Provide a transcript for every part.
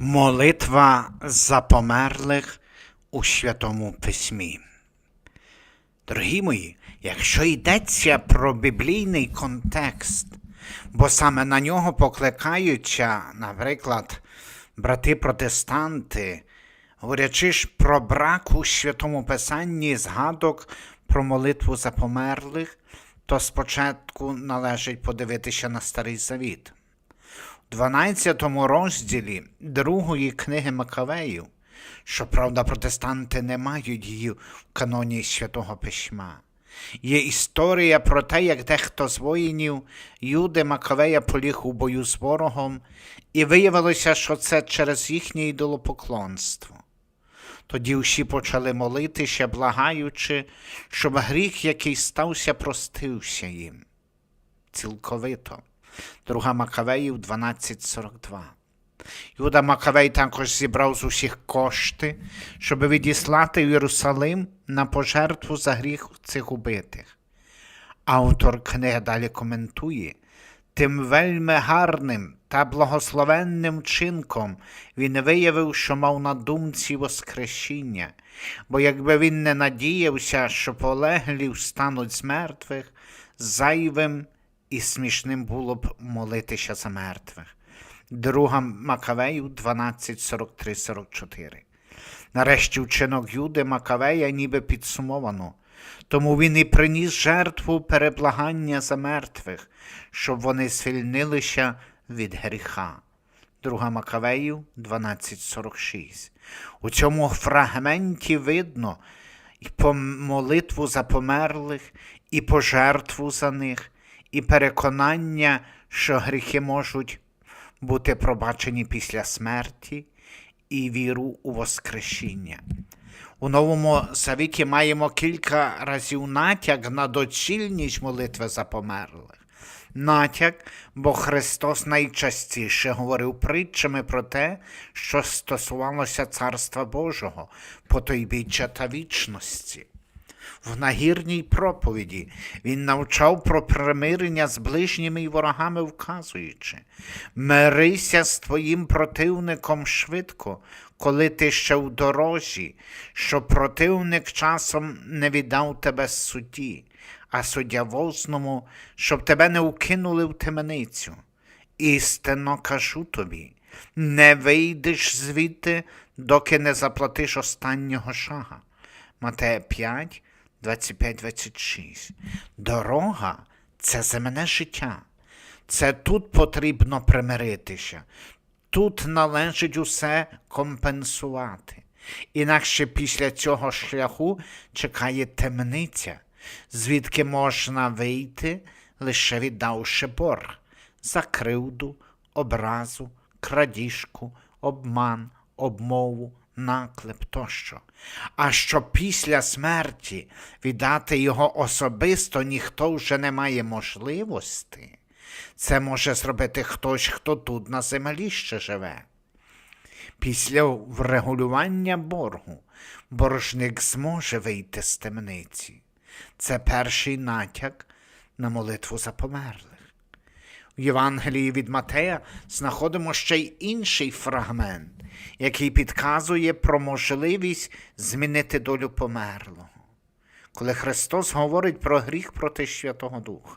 Молитва за померлих у Святому Письмі. Дорогі мої, якщо йдеться про біблійний контекст, бо саме на нього покликаються, наприклад, брати-протестанти, говорячи ж про брак у Святому Писанні згадок про молитву за померлих, то спочатку належить подивитися на Старий Завіт. У 12 розділі другої книги Макавеїв, щоправда, протестанти не мають її в каноні Святого Письма. Є історія про те, як дехто з воїнів Юди Макавея поліг у бою з ворогом, і виявилося, що це через їхнє ідолопоклонство. Тоді всі почали молитися, благаючи, щоб гріх, який стався, простився їм. Цілковито. Друга Макавеїв 12.42. Юда Макавей також зібрав з усіх кошти, щоб відіслати в Єрусалим на пожертву за гріх цих убитих. Автор книги далі коментує, тим вельми гарним та благословенним чинком він виявив, що мав на думці Воскресіння, бо якби він не надіявся, що полеглі встануть з мертвих, зайвим і смішним було б молитися за мертвих. Друга Макавею 12.43-44. Нарешті вчинок Юди Макавея ніби підсумовано, тому він і приніс жертву переблагання за мертвих, щоб вони звільнилися від гріха. Друга Макавею 12.46. У цьому фрагменті видно і молитву за померлих, і пожертву за них, і переконання, що гріхи можуть бути пробачені після смерті, і віру у Воскресіння. У Новому Завіті маємо кілька разів натяк на доцільність молитви за померлих. Натяк, бо Христос найчастіше говорив притчами про те, що стосувалося Царства Божого, потойбіччя та вічності. В нагірній проповіді він навчав про примирення з ближніми і ворогами, вказуючи мирися з твоїм противником швидко, коли ти ще в дорозі, щоб противник часом не віддав тебе судді, а суддя возному, щоб тебе не укинули в темницю. Істинно кажу тобі, не вийдеш звідти, доки не заплатиш останнього шага. Матея 5, 25-26. Дорога це земне життя. Це тут потрібно примиритися. Тут належить усе компенсувати. Інакше після цього шляху чекає темниця, звідки можна вийти, лише віддавши борг за кривду, образу, крадіжку, обман, обмову, наклеп тощо. А що після смерті віддати його особисто ніхто вже не має можливості, це може зробити хтось, хто тут на землі ще живе. Після врегулювання боргу боржник зможе вийти з темниці. Це перший натяк на молитву за померлих. У Євангелії від Матея знаходимо ще й інший фрагмент, який підказує про можливість змінити долю померлого. Коли Христос говорить про гріх проти Святого Духа,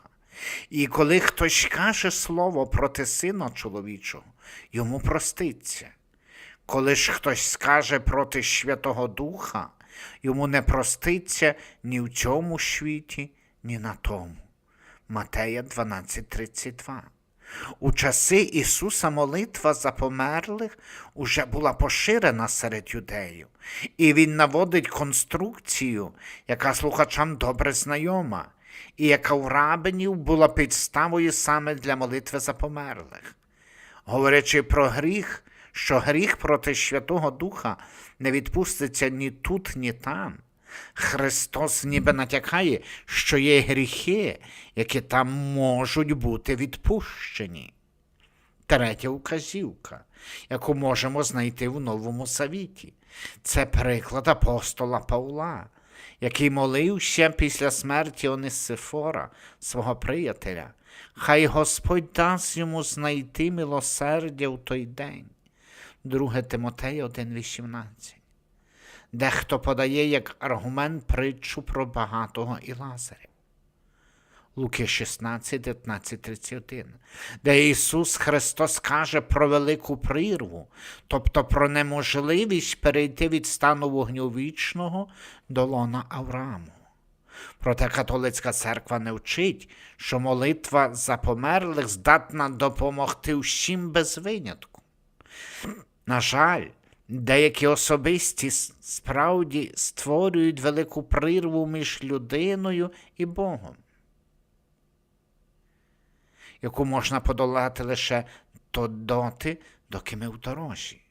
і коли хтось каже слово проти Сина чоловічого, йому проститься. Коли ж хтось скаже проти Святого Духа, йому не проститься ні в цьому світі, ні на тому. Матея 12:32. У часи Ісуса молитва за померлих уже була поширена серед юдеїв, і Він наводить конструкцію, яка слухачам добре знайома, і яка у рабинів була підставою саме для молитви за померлих. Говорячи про гріх, що гріх проти Святого Духа не відпуститься ні тут, ні там. Христос ніби натякає, що є гріхи, які там можуть бути відпущені. Третя указівка, яку можемо знайти в Новому Завіті, це приклад апостола Павла, який молився після смерті Онисифора, свого приятеля. Хай Господь дасть йому знайти милосердя в той день. 2 Тимотея 1,18. Дехто подає як аргумент притчу про багатого і Лазаря. Луки 16, 19, 31, де Ісус Христос каже про велику прірву, тобто про неможливість перейти від стану вогню вічного до лона Аврааму. Проте католицька церква не вчить, що молитва за померлих здатна допомогти всім без винятку. На жаль, деякі особисті справді створюють велику прірву між людиною і Богом, яку можна подолати лише то доти, доки ми в дорожі.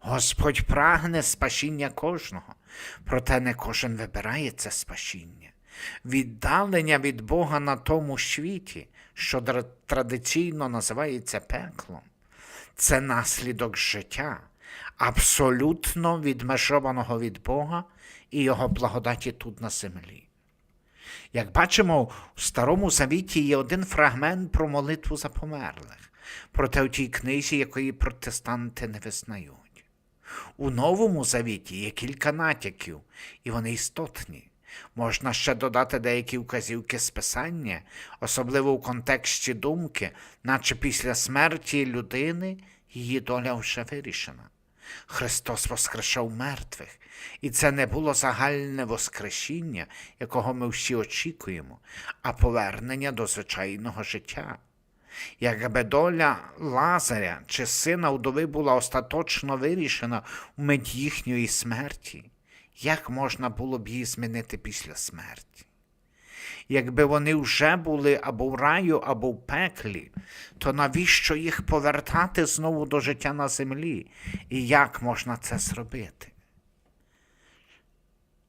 Господь прагне спасіння кожного, проте не кожен вибирає це спасіння. Віддалення від Бога на тому світі, що традиційно називається пеклом, це наслідок життя, абсолютно відмежованого від Бога і Його благодаті тут на землі. Як бачимо, в Старому Завіті є один фрагмент про молитву за померлих, проте у тій книзі, якої протестанти не визнають. У Новому Завіті є кілька натяків, і вони істотні. Можна ще додати деякі вказівки з писання, особливо у контексті думки, наче після смерті людини її доля вже вирішена. Христос воскрешав мертвих, і це не було загальне воскресіння, якого ми всі очікуємо, а повернення до звичайного життя. Якби доля Лазаря чи сина вдови була остаточно вирішена в мить їхньої смерті, як можна було б її змінити після смерті? Якби вони вже були або в раю, або в пеклі, то навіщо їх повертати знову до життя на землі? І як можна це зробити?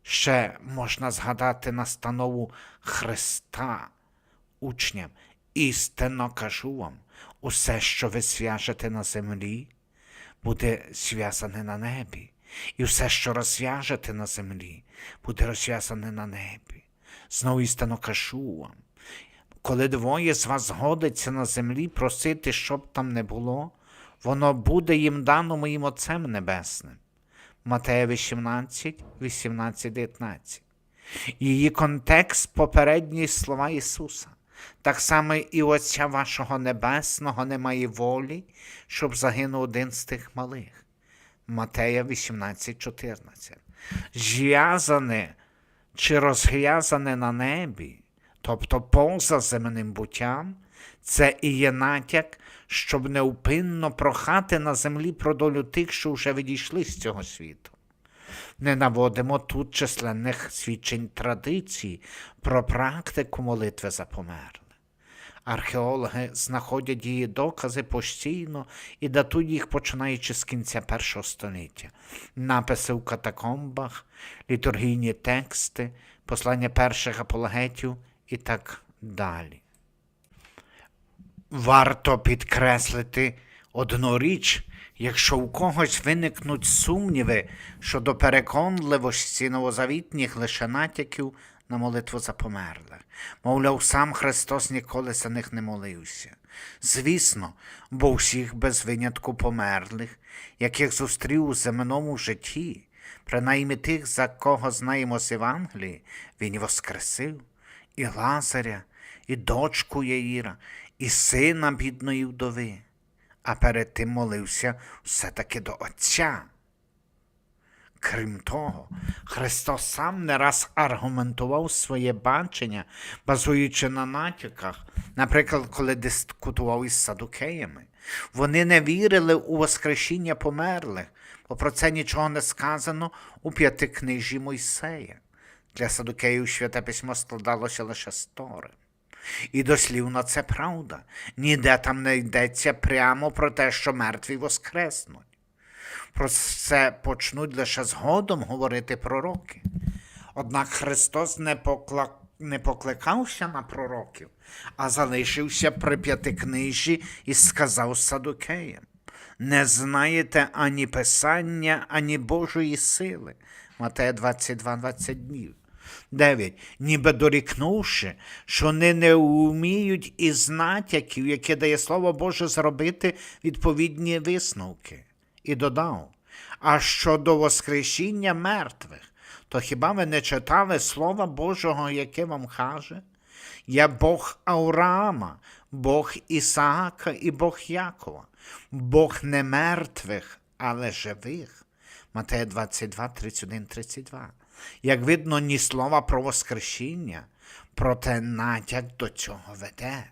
Ще можна згадати настанову Христа учням. Істинно кажу вам, усе, що ви зв'яжете на землі, буде зв'язане на небі, і все, що розв'яжете на землі, буде розв'язане на небі. Істинно кажу вам, коли двоє з вас згодиться на землі просити, щоб там не було, воно буде їм дано моїм Отцем Небесним. Матея 18, 18, 19. Її контекст попередні слова Ісуса. Так само і Отця вашого Небесного немає волі, щоб загинув один з тих малих. Матея 18, 14. Зв'язане чи розв'язане на небі, тобто поза земним буттям, це і є натяк, щоб неупинно прохати на землі про долю тих, що вже відійшли з цього світу. Не наводимо тут численних свідчень традицій про практику молитви за померлих. Археологи знаходять її докази постійно і датують їх починаючи з кінця першого століття. Написи в катакомбах, літургійні тексти, послання перших апологетів і так далі. Варто підкреслити одну річ, якщо у когось виникнуть сумніви щодо переконливості новозавітніх лише натяків на молитву за померлих. Мовляв, сам Христос ніколи за них не молився. Звісно, бо всіх без винятку померлих, яких зустрів у земному житті, принаймні тих, за кого знаємо з Євангелії, він і воскресив, і Лазаря, і дочку Яїра, і сина бідної вдови, а перед тим молився все-таки до Отця. Крім того, Христос сам не раз аргументував своє бачення, базуючи на натяках, наприклад, коли дискутував із садукеями. Вони не вірили у воскрешіння померлих, бо про це нічого не сказано у п'ятикнижі Мойсея. Для садукеїв святе письмо складалося лише з Тори. І дослівно це правда. Ніде там не йдеться прямо про те, що мертві воскреснуть. Про це почнуть лише згодом говорити пророки. Однак Христос не, покла... не покликався на пророків, а залишився при п'ятикнижі і сказав садукеям: Не знаєте ані Писання, ані Божої сили. Матея 22, 20 днів. 9. Ніби дорікнувши, що вони не вміють із натяків, які дає Слово Боже, зробити відповідні висновки. І додав: А щодо Воскресіння мертвих, то хіба ви не читали Слова Божого, яке вам каже? Я Бог Авраама, Бог Ісаака і Бог Якова, Бог не мертвих, але живих. Матея 22, 31, 32. Як видно, ні слова про Воскресіння, проте натяк до цього веде.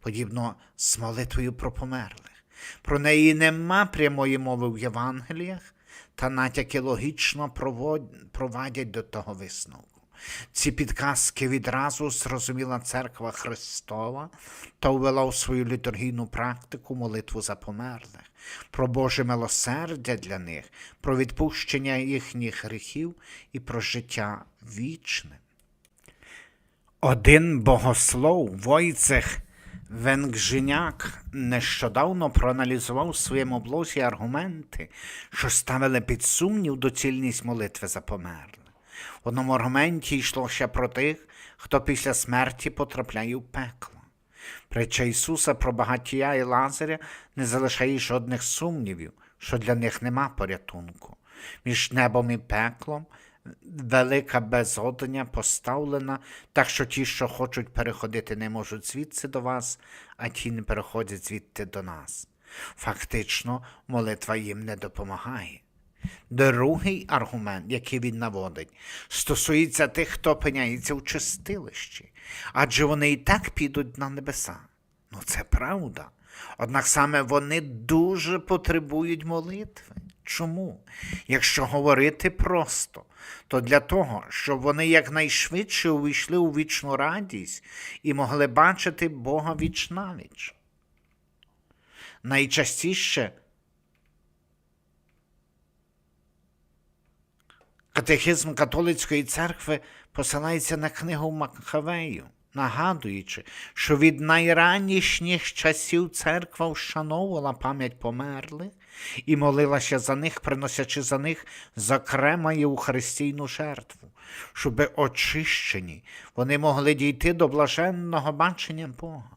Подібно з молитвою про померлих. Про неї нема прямої мови в Євангеліях, та натяки логічно провадять до того висновку. Ці підказки відразу зрозуміла церква Христова та ввела у свою літургійну практику молитву за померлих, про Боже милосердя для них, про відпущення їхніх гріхів і про життя вічне. Один богослов Войцех Венгжиняк нещодавно проаналізував в своєму блозі аргументи, що ставили під сумнів доцільність молитви за померлих. В одному аргументі йшлося про тих, хто після смерті потрапляє в пекло. Притча Ісуса про багатія і Лазаря не залишає жодних сумнівів, що для них нема порятунку. Між небом і пеклом велика безодня поставлена, так що ті, що хочуть переходити, не можуть звідси до вас, а ті не переходять звідти до нас. Фактично, молитва їм не допомагає. Другий аргумент, який він наводить, стосується тих, хто опиняється в чистилищі, адже вони і так підуть на небеса. Ну, це правда. Однак саме вони дуже потребують молитви. Чому? Якщо говорити просто, то для того, щоб вони якнайшвидше увійшли у вічну радість і могли бачити Бога віч навіч. Найчастіше Катехизм католицької церкви посилається на книгу Макхавею, нагадуючи, що від найранішніх часів церква вшановувала пам'ять померлих і молилася за них, приносячи за них зокрема Євхаристійну жертву, щоби очищені вони могли дійти до блаженного бачення Бога.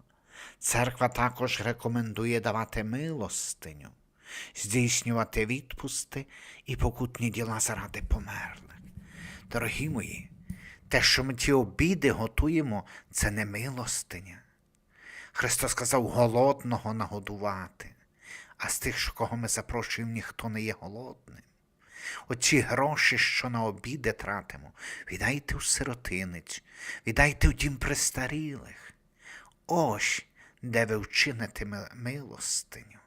Церква також рекомендує давати милостиню, здійснювати відпусти і покутні діла заради померлих. Дорогі мої, те, що ми ті обіди готуємо, це не милостиня. Христос сказав голодного нагодувати, а з тих, що кого ми запрошуємо, ніхто не є голодним. Оці гроші, що на обіди тратимо, віддайте у сиротинець, віддайте в дім престарілих. Ось де ви вчините милостиню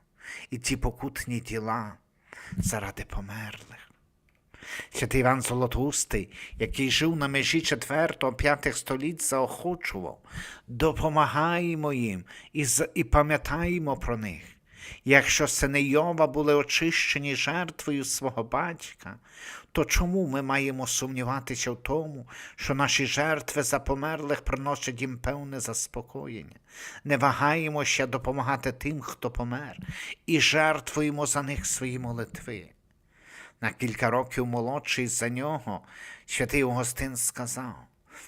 і ті покутні діла заради померлих. Святий Іван Золотоустий, який жив на межі 4-5 століть, заохочував, допомагаємо їм і, і пам'ятаємо про них. Якщо сини Йова були очищені жертвою свого батька, то чому ми маємо сумніватися в тому, що наші жертви за померлих приносять їм певне заспокоєння? Не вагаємося допомагати тим, хто помер, і жертвуємо за них свої молитви. На кілька років молодший за нього, святий Августин сказав: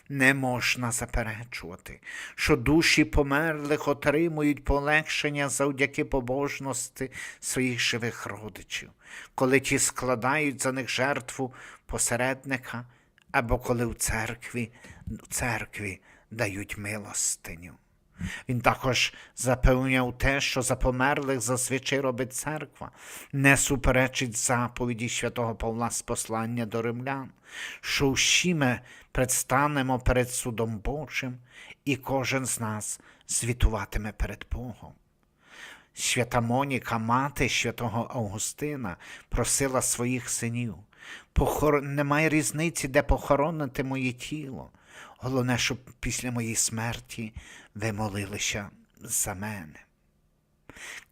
не можна заперечувати, що душі померлих отримують полегшення завдяки побожності своїх живих родичів, коли ті складають за них жертву посередника, або коли в церкві, в церкві дають милостиню. Він також запевняв те, що за померлих зазвичай робить церква, не суперечить заповіді святого Павла з послання до римлян, що всі ми предстанемо перед судом Божим, і кожен з нас звітуватиме перед Богом. Свята Моніка, мати святого Августина, просила своїх синів. Похор... Немає різниці, де похоронити моє тіло. Головне, щоб після моєї смерті ви молилися за мене.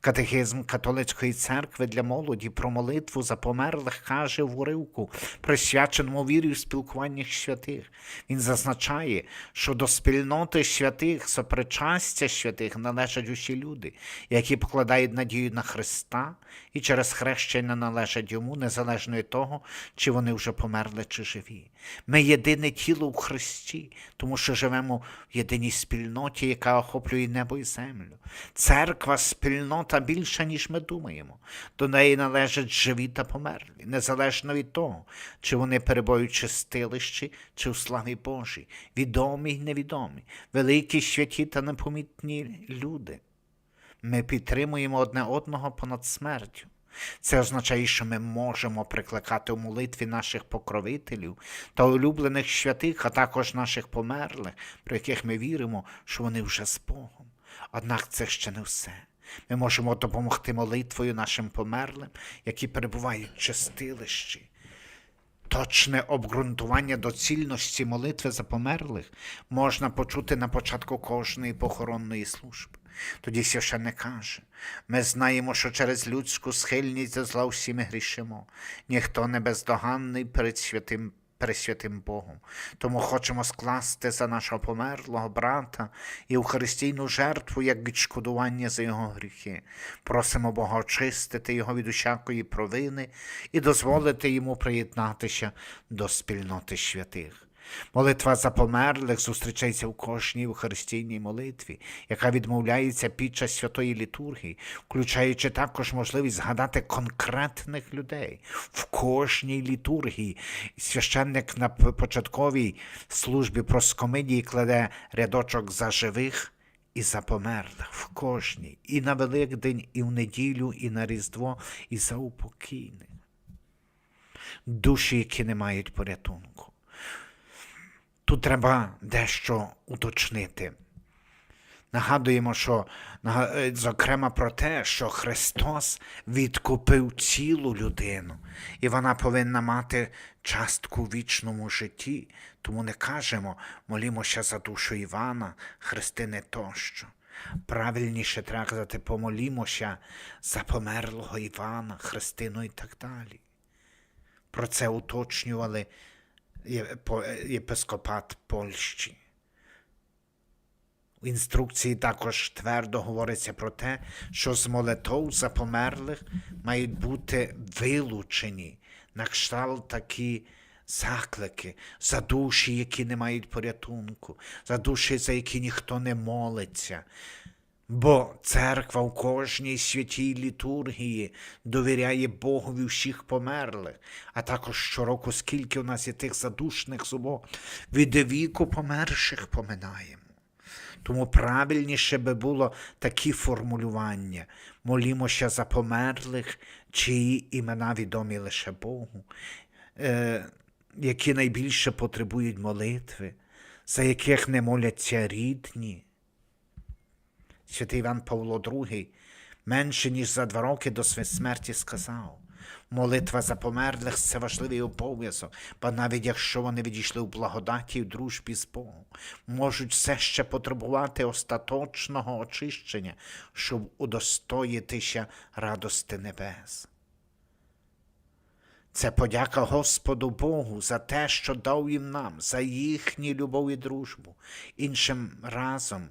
Катехизм католицької церкви для молоді про молитву за померлих каже в уривку, присвяченому вірі в спілкуваннях святих. Він зазначає, що до спільноти святих, сопричастя святих належать усі люди, які покладають надію на Христа і через хрещення належать йому, незалежно від того, чи вони вже померли, чи живі. Ми єдине тіло в Христі, тому що живемо в єдиній спільноті, яка охоплює небо і землю. Церква спільнота спільнота більша, ніж ми думаємо. До неї належать живі та померлі, незалежно від того, чи вони перебувають в чистилищі, чи у славі Божій, відомі й невідомі, великі святі та непомітні люди. Ми підтримуємо одне одного понад смертю. Це означає, що ми можемо прикликати у молитві наших покровителів та улюблених святих, а також наших померлих, про яких ми віримо, що вони вже з Богом. Однак це ще не все. Ми можемо допомогти молитвою нашим померлим, які перебувають в чистилищі. Точне обґрунтування доцільності молитви за померлих можна почути на початку кожної похоронної служби. Тоді священник каже, ми знаємо, що через людську схильність до зла всі ми грішимо. Ніхто не бездоганний перед святим Пресвятим Богом. Тому хочемо скласти за нашого померлого брата і Євхаристійну жертву як відшкодування за його гріхи. Просимо Бога очистити його від усякої провини і дозволити йому приєднатися до спільноти святих. Молитва за померлих зустрічається в кожній Євхаристійній молитві, яка відмовляється під час святої літургії, включаючи також можливість згадати конкретних людей в кожній літургії. Священник на початковій службі проскомидії кладе рядочок за живих. І за померлих в кожній, і на Великдень, і в неділю, і на Різдво, і за упокійних. Душі, які не мають порятунку. Тут треба дещо уточнити. Нагадуємо, що е, зокрема про те, що Христос відкупив цілу людину, і вона повинна мати частку в вічному житті. Тому не кажемо, молімося за душу Івана, Христини тощо. Правильніше треба казати, помолімося за померлого Івана, Христину і так далі. Про це уточнювали єпископат Польщі. У інструкції також твердо говориться про те, що з молитов за померлих мають бути вилучені на кшталт такі заклики за душі, які не мають порятунку, за душі, за які ніхто не молиться. Бо церква в кожній святій літургії довіряє Богові всіх померлих, а також щороку, скільки у нас є тих задушних зубов, від віку померших поминаємо. Тому правильніше би було такі формулювання. Молімося за померлих, чиї імена відомі лише Богу, е, які найбільше потребують молитви, за яких не моляться рідні. Святий Іван Павло II менше ніж за два роки до своєї смерті сказав. Молитва за померлих це важливий обов'язок, бо навіть якщо вони відійшли у благодаті і в дружбі з Богом, можуть все ще потребувати остаточного очищення, щоб удостоїтися радости небес. Це подяка Господу Богу за те, що дав їм нам, за їхню любов і дружбу. Іншим разом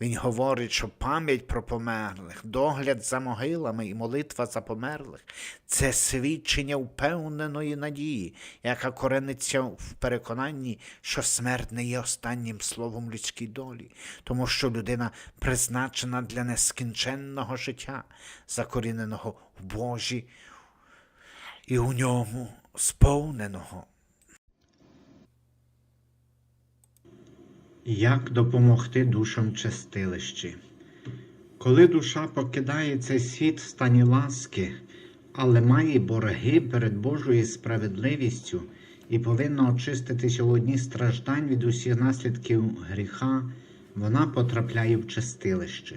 він говорить, що пам'ять про померлих, догляд за могилами і молитва за померлих це свідчення впевненої надії, яка корениться в переконанні, що смерть не є останнім словом людській долі, тому що людина призначена для нескінченного життя, закоріненого в Божі і у ньому сповненого. Як допомогти душам чистилищі? Коли душа покидає цей світ в стані ласки, але має борги перед Божою справедливістю і повинна очиститися у одні страждань від усіх наслідків гріха, вона потрапляє в чистилище.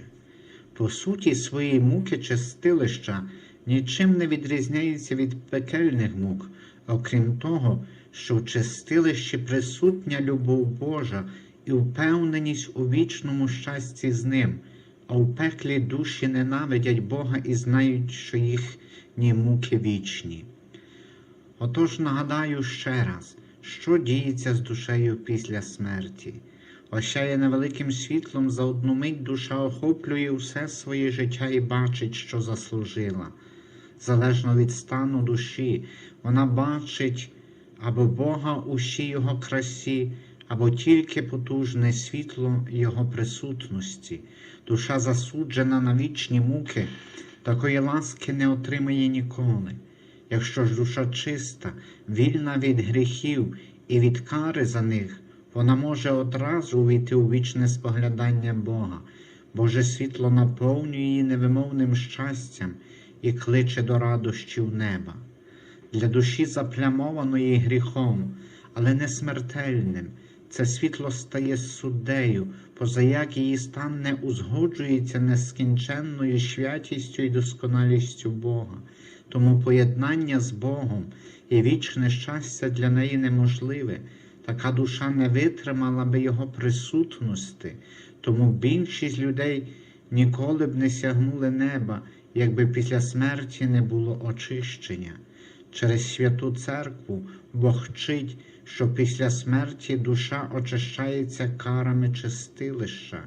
По суті, своєї муки чистилища нічим не відрізняється від пекельних мук, окрім того, що в чистилищі присутня любов Божа і впевненість у вічному щасті з ним, а у пеклі душі ненавидять Бога і знають, що їхні муки вічні. Отож нагадаю ще раз, що діється з душею після смерті. Осяє невеликим світлом за одну мить душа охоплює все своє життя і бачить, що заслужила. Залежно від стану душі, вона бачить або Бога у всій його красі, або тільки потужне світло Його присутності. Душа засуджена на вічні муки, такої ласки не отримає ніколи. Якщо ж душа чиста, вільна від гріхів і від кари за них, вона може одразу увійти у вічне споглядання Бога. Боже світло наповнює її невимовним щастям і кличе до радощів неба. Для душі заплямованої гріхом, але не смертельним, це світло стає суддею, позаяк її стан не узгоджується нескінченною святістю і досконалістю Бога. Тому поєднання з Богом і вічне щастя для неї неможливе. Така душа не витримала би його присутності, тому більшість людей ніколи б не сягнули неба, якби після смерті не було очищення. Через святу церкву Бог вчить, що після смерті душа очищається карами чистилища,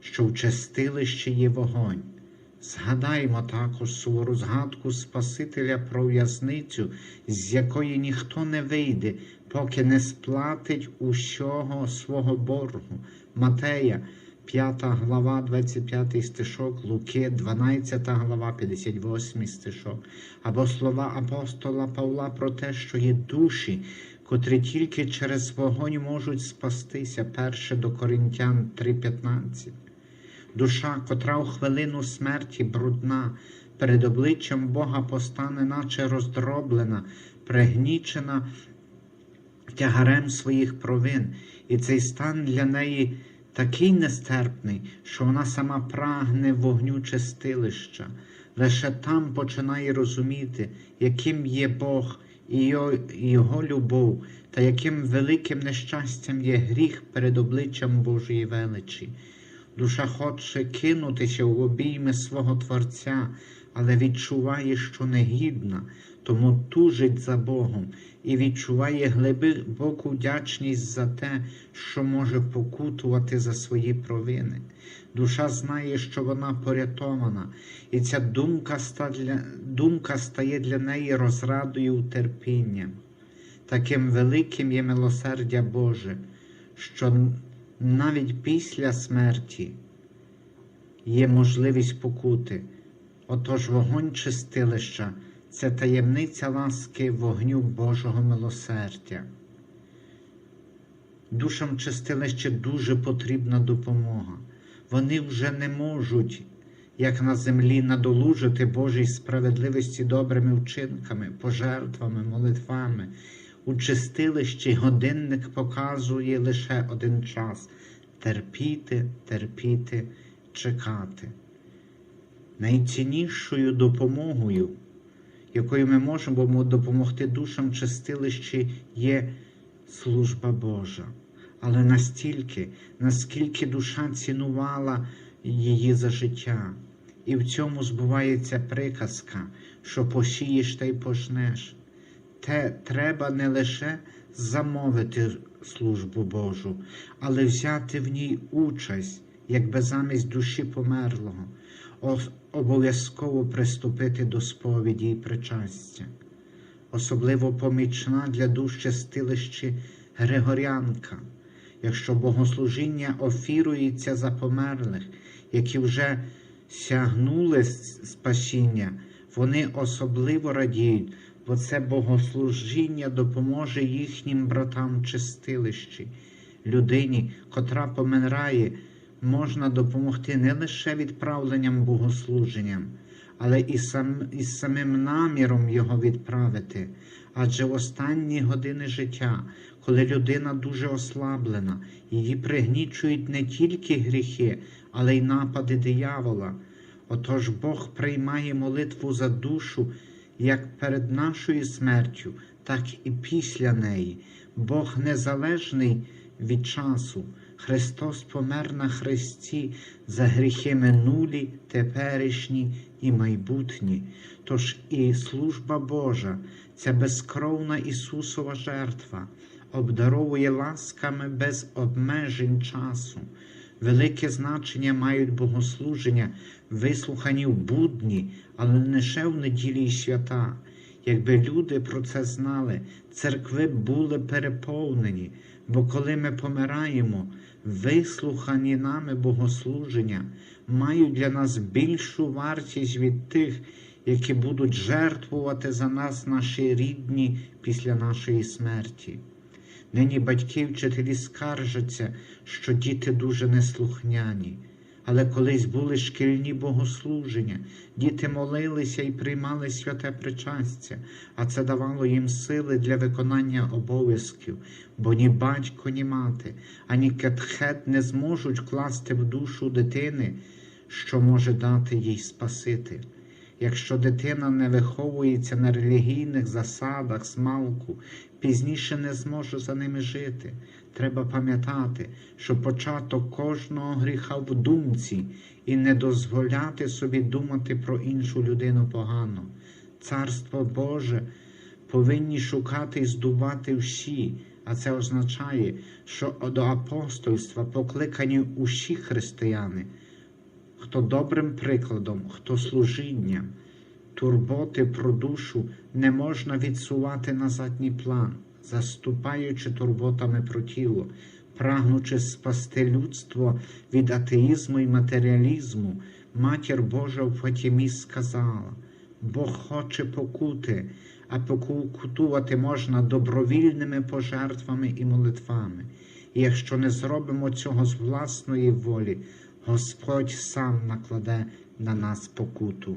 що в чистилищі є вогонь. Згадаймо також сувору згадку Спасителя про в'язницю, з якої ніхто не вийде, поки не сплатить усього свого боргу. Матея, 5 глава, 25 стишок, Луки, 12 глава, 58 стишок, або слова апостола Павла про те, що є душі, котрі тільки через вогонь можуть спастися, перше до Коринтян 3,15. Душа, котра у хвилину смерті брудна, перед обличчям Бога постане, наче роздроблена, пригнічена тягарем своїх провин, і цей стан для неї такий нестерпний, що вона сама прагне вогню чистилища. Лише там починає розуміти, яким є Бог і його, любов, та яким великим нещастям є гріх перед обличчям Божої величі. Душа хоче кинутися в обійми свого Творця, але відчуває, що негідна, тому тужить за Богом і відчуває глибоку вдячність за те, що може покутувати за свої провини. Душа знає, що вона порятована, і ця думка, думка стає для неї розрадою терпінням. Таким великим є милосердя Боже, що навіть після смерті є можливість покути. Отож вогонь чистилища це таємниця ласки вогню Божого милосердя. Душам чистилища дуже потрібна допомога. Вони вже не можуть, як на землі, надолужити Божій справедливості добрими вчинками, пожертвами, молитвами. У чистилищі годинник показує лише один час терпіти, терпіти, чекати. Найціннішою допомогою, якою ми можемо допомогти душам чистилищі, є служба Божа. Але настільки, наскільки душа цінувала її за життя, і в цьому збувається приказка, що посієш та й пожнеш. Те треба не лише замовити службу Божу, але взяти в ній участь, якби замість душі померлого, обов'язково приступити до сповіді і причастя. Особливо помічна для душ чистилищі Григорянка, якщо богослужіння офірується за померлих, які вже сягнули спасіння, вони особливо радіють, бо це богослужіння допоможе їхнім братам чистилищі, людині, котра помирає, можна допомогти не лише відправленням богослуженням, але і сам, і самим наміром його відправити. Адже в останні години життя, коли людина дуже ослаблена, її пригнічують не тільки гріхи, але й напади диявола. Отож Бог приймає молитву за душу як перед нашою смертю, так і після неї. Бог незалежний від часу. Христос помер на Христі за гріхи минулі, теперішні і майбутні. Тож і служба Божа, ця безкровна Ісусова жертва, обдаровує ласками без обмежень часу. Велике значення мають богослуження, вислухані в будні, але не лише в неділі й свята. Якби люди про це знали, церкви були переповнені, Бо коли ми помираємо, вислухані нами богослуження мають для нас більшу вартість від тих, які будуть жертвувати за нас наші рідні після нашої смерті. Нині батьки вчителі скаржаться, що діти дуже неслухняні. Але колись були шкільні богослуження, діти молилися і приймали святе причастя, а це давало їм сили для виконання обов'язків, бо ні батько, ні мати, ані кетхет не зможуть вкласти в душу дитини, що може дати їй Спаситель. Якщо дитина не виховується на релігійних засадах смалку, пізніше не зможе за ними жити. Треба пам'ятати, що початок кожного гріха в думці і не дозволяти собі думати про іншу людину погано. Царство Боже повинні шукати і здобувати всі, а це означає, що до апостольства покликані усі християни, хто добрим прикладом, хто служінням, турботи про душу не можна відсувати на задній план, заступаючи турботами про тіло, прагнучи спасти людство від атеїзму і матеріалізму, матір Божа в Фатімі сказала: Бог хоче покути, а покутувати можна добровільними пожертвами і молитвами. І якщо не зробимо цього з власної волі, Господь сам накладе на нас покуту.